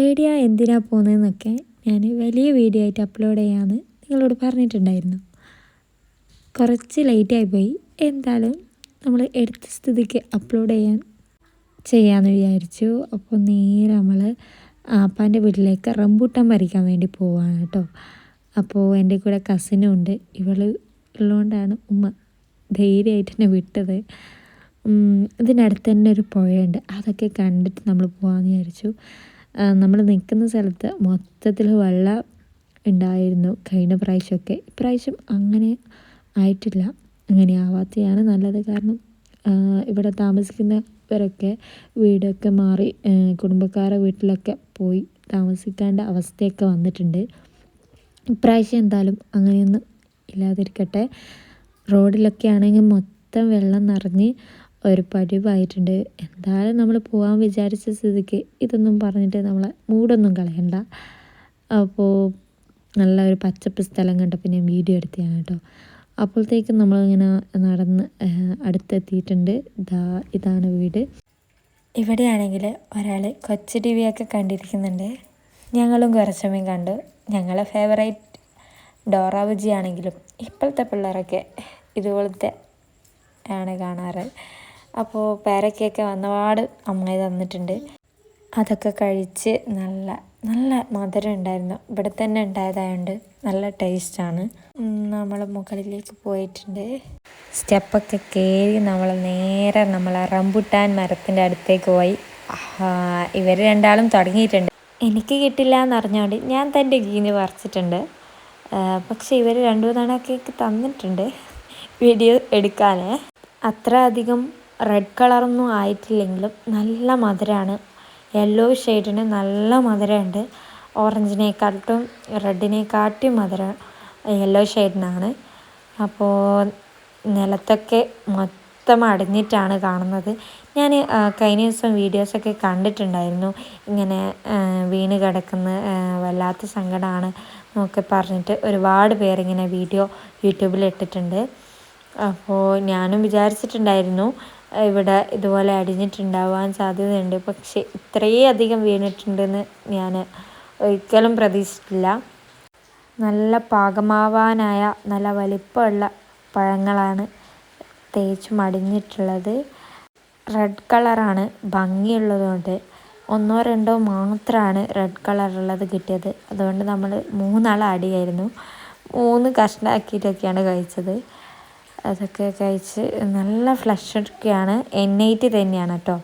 ഏടിയ എന്തിനാ പോകുന്നതെന്നൊക്കെ ഞാൻ വലിയ വീഡിയോ ആയിട്ട് അപ്ലോഡ് ചെയ്യാമെന്ന് നിങ്ങളോട് പറഞ്ഞിട്ടുണ്ടായിരുന്നു. കുറച്ച് ലേറ്റായി പോയി. എന്തായാലും നമ്മൾ എടുത്ത സ്ഥിതിക്ക് അപ്ലോഡ് ചെയ്യാൻ ചെയ്യാമെന്ന് വിചാരിച്ചു. അപ്പോൾ നേരെ നമ്മൾ ആപ്പാന്റെ വീട്ടിലേക്ക് റംബൂട്ടാൻ പറിക്കാൻ വേണ്ടി പോവാണ് കേട്ടോ. അപ്പോൾ എന്റെ കൂടെ കസിനും ഉണ്ട്. ഇവൾ ഉള്ളതുകൊണ്ടാണ് ഉമ്മ ധൈര്യമായിട്ട് എന്നെ വിട്ടത്. ഇതിനടുത്ത് തന്നെ ഒരു പുഴയുണ്ട്. അതൊക്കെ കണ്ടിട്ട് നമ്മൾ പോകാമെന്ന് വിചാരിച്ചു. നമ്മൾ നിൽക്കുന്ന സ്ഥലത്ത് മൊത്തത്തിൽ വെള്ളം ഉണ്ടായിരുന്നു കഴിഞ്ഞ പ്രാവശ്യമൊക്കെ. ഇപ്രാവശ്യം അങ്ങനെ ആയിട്ടില്ല. അങ്ങനെ ആവാത്തതാണ് നല്ലത്. കാരണം ഇവിടെ താമസിക്കുന്നവരൊക്കെ വീടൊക്കെ മാറി കുടുംബക്കാരെ വീട്ടിലൊക്കെ പോയി താമസിക്കേണ്ട അവസ്ഥയൊക്കെ വന്നിട്ടുണ്ട്. ഇപ്രാവശ്യം എന്തായാലും അങ്ങനെയൊന്നും ഇല്ലാതിരിക്കട്ടെ. റോഡിലൊക്കെ ആണെങ്കിൽ മൊത്തം വെള്ളം നിറഞ്ഞ് ഒരു പതിവായിട്ടുണ്ട്. എന്തായാലും നമ്മൾ പോകാൻ വിചാരിച്ച സ്ഥിതിക്ക് ഇതൊന്നും പറഞ്ഞിട്ട് നമ്മളെ മൂടൊന്നും കളയണ്ട. അപ്പോൾ നല്ല ഒരു പച്ചപ്പ് സ്ഥലം കണ്ടപ്പോൾ ഞാൻ വീഡിയോ എടുത്തതാണ് കേട്ടോ. അപ്പോഴത്തേക്കും നമ്മളിങ്ങനെ നടന്ന് അടുത്തെത്തിയിട്ടുണ്ട്. ഇതാ ഇതാണ് വീട്. ഇവിടെയാണെങ്കിൽ ഒരാൾ കൊച്ചു ടി വിയൊക്കെ കണ്ടിരിക്കുന്നുണ്ട്. ഞങ്ങളും കുറച്ച് സമയം കണ്ടു. ഞങ്ങളെ ഫേവറേറ്റ് ഡോറാബുജി ആണെങ്കിലും ഇപ്പോഴത്തെ പിള്ളേരൊക്കെ ഇതുപോലത്തെ ആണ് കാണാറ്. അപ്പോൾ പേരക്കയൊക്കെ വന്നപാട് അമ്മായി തന്നിട്ടുണ്ട്. അതൊക്കെ കഴിച്ച് നല്ല നല്ല മധുരം ഉണ്ടായിരുന്നു. ഇവിടെ തന്നെ ഉണ്ടായതായതുകൊണ്ട് നല്ല ടേസ്റ്റാണ്. നമ്മൾ മുകളിലേക്ക് പോയിട്ടുണ്ട്. സ്റ്റെപ്പൊക്കെ കയറി നമ്മൾ നേരെ നമ്മൾ റംബുട്ടാൻ മരത്തിന്റെ അടുത്തേക്ക് പോയി. ഇവർ രണ്ടാളും തുടങ്ങിയിട്ടുണ്ട്. എനിക്ക് കിട്ടില്ല എന്ന് അറിഞ്ഞുകൊണ്ട് ഞാൻ തന്റെ ഗീന് പറിച്ചിട്ടുണ്ട്. പക്ഷേ ഇവർ രണ്ടു തവണ കേക്ക് തന്നിട്ടുണ്ട്. വീഡിയോ എടുക്കാൻ അത്ര അധികം റെഡ് കളറൊന്നും ആയിട്ടില്ലെങ്കിലും നല്ല മധുരമാണ് യെല്ലോ ഷെയ്ഡിന് നല്ല മധുരമുണ്ട്. ഓറഞ്ചിനെക്കാട്ടും റെഡിനെക്കാട്ടും മധുരം യെല്ലോ ഷെയ്ഡിനാണ് അപ്പോൾ നിലത്തൊക്കെ മൊത്തം അടഞ്ഞിട്ടാണ് കാണുന്നത്. ഞാൻ കഴിഞ്ഞ ദിവസം വീഡിയോസൊക്കെ കണ്ടിട്ടുണ്ടായിരുന്നു. ഇങ്ങനെ വീണ് കിടക്കുന്ന വല്ലാത്ത സങ്കടമാണ് എന്നൊക്കെ പറഞ്ഞിട്ട് ഒരുപാട് പേരിങ്ങനെ വീഡിയോ യൂട്യൂബിൽ ഇട്ടിട്ടുണ്ട്. അപ്പോൾ ഞാനും വിചാരിച്ചിട്ടുണ്ടായിരുന്നു ഇവിടെ ഇതുപോലെ അടിഞ്ഞിട്ടുണ്ടാവാൻ സാധ്യതയുണ്ട്. പക്ഷേ ഇത്രയും അധികം വീണിട്ടുണ്ടെന്ന് ഞാൻ ഒരിക്കലും പ്രതീക്ഷിച്ചിട്ടില്ല. നല്ല പാകമാവാനായ നല്ല വലിപ്പമുള്ള പഴങ്ങളാണ് തേച്ച് അടിഞ്ഞിട്ടുള്ളത് റെഡ് കളറാണ് ഭംഗിയുള്ളതുകൊണ്ട് ഒന്നോ രണ്ടോ മാത്രമാണ് റെഡ് കളറുള്ളത് കിട്ടിയത്. അതുകൊണ്ട് നമ്മൾ മൂന്നാൾ അടിയായിരുന്നു മൂന്ന് കഷ്ണാക്കിയിട്ടൊക്കെയാണ് കഴിച്ചത്. അതൊക്കെ കഴിച്ച് നല്ല ഫ്ലഷ് ഒക്കെയാണ് എൻ ഐറ്റി തന്നെയാണ് കേട്ടോ.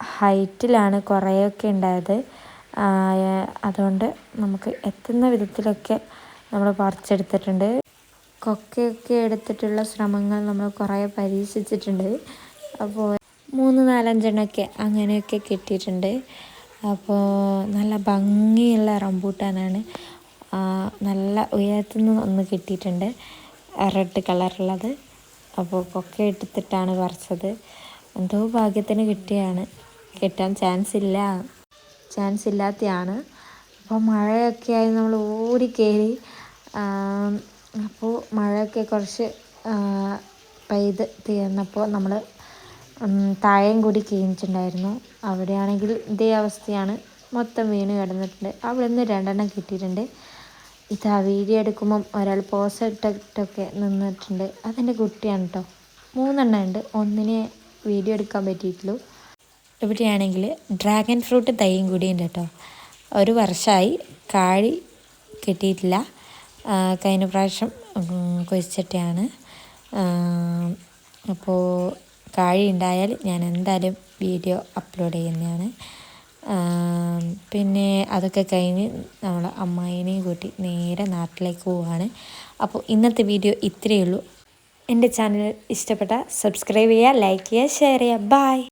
ഹൈറ്റിലാണ് കുറേയൊക്കെ ഉണ്ടായത്. അതുകൊണ്ട് നമുക്ക് എത്തുന്ന വിധത്തിലൊക്കെ നമ്മൾ പറിച്ചെടുത്തിട്ടുണ്ട്. കൊക്കയൊക്കെ എടുത്തിട്ടുള്ള ശ്രമങ്ങൾ നമ്മൾ കുറേ പരീക്ഷിച്ചിട്ടുണ്ട്. അപ്പോൾ മൂന്ന് നാലഞ്ചെണ്ണമൊക്കെ അങ്ങനെയൊക്കെ കിട്ടിയിട്ടുണ്ട്. അപ്പോൾ നല്ല ഭംഗിയുള്ള റംബൂട്ടാനാണ്. നല്ല ഉയരത്തുനിന്ന് ഒന്ന് കിട്ടിയിട്ടുണ്ട്. റെഡ് കളറുള്ളത് അപ്പോൾ പൊക്കെ എടുത്തിട്ടാണ് വരച്ചത് എന്തോ ഭാഗ്യത്തിന് കിട്ടിയാണ്. കിട്ടാൻ ചാൻസ് ഇല്ല. ചാൻസ് ഇല്ലാത്തതാണ് അപ്പോൾ മഴയൊക്കെ ആയി നമ്മൾ ഓടി കയറി അപ്പോൾ മഴയൊക്കെ കുറച്ച് പെയ്ത് തീർന്നപ്പോൾ നമ്മൾ താഴെയും കൂടി കീഞ്ഞിട്ടുണ്ടായിരുന്നു അവിടെയാണെങ്കിൽ ഇതേ അവസ്ഥയാണ്. മൊത്തം വീണ് കിടന്നിട്ടുണ്ട്. അവിടെ നിന്ന് രണ്ടെണ്ണം കിട്ടിയിട്ടുണ്ട്. ഇതാ വീഡിയോ എടുക്കുമ്പം ഒരാൾ പോസ് ഇട്ടിട്ടൊക്കെ നിന്നിട്ടുണ്ട്. അതെന്റെ കുട്ടിയാണ് കേട്ടോ മൂന്നെണ്ണം ഉണ്ട്. ഒന്നിനെ വീഡിയോ എടുക്കാൻ പറ്റിയിട്ടുള്ളൂ. ഇവിടെയാണെങ്കിൽ ഡ്രാഗൺ ഫ്രൂട്ട് തൈയും കൂടിയുണ്ട് കേട്ടോ ഒരു വർഷമായി കാഴി കിട്ടിയിട്ടില്ല. കഴിഞ്ഞ പ്രാവശ്യം കുഴിച്ചിട്ടാണ് അപ്പോൾ കാഴി ഉണ്ടായാൽ ഞാൻ എന്തായാലും വീഡിയോ അപ്ലോഡ് ചെയ്യുന്നതാണ്. പിന്നെ അതൊക്കെ കഴിഞ്ഞ് നമ്മൾ അമ്മായിനെയും കൂട്ടി നേരെ നാട്ടിലേക്ക് പോവുകയാണ് അപ്പോൾ ഇന്നത്തെ വീഡിയോ ഇത്രയേ ഉള്ളൂ. എന്റെ ചാനൽ ഇഷ്ടപ്പെട്ട സബ്സ്ക്രൈബ് ചെയ്യുക ലൈക്ക് ചെയ്യുക ഷെയർ ചെയ്യുക. ബായ്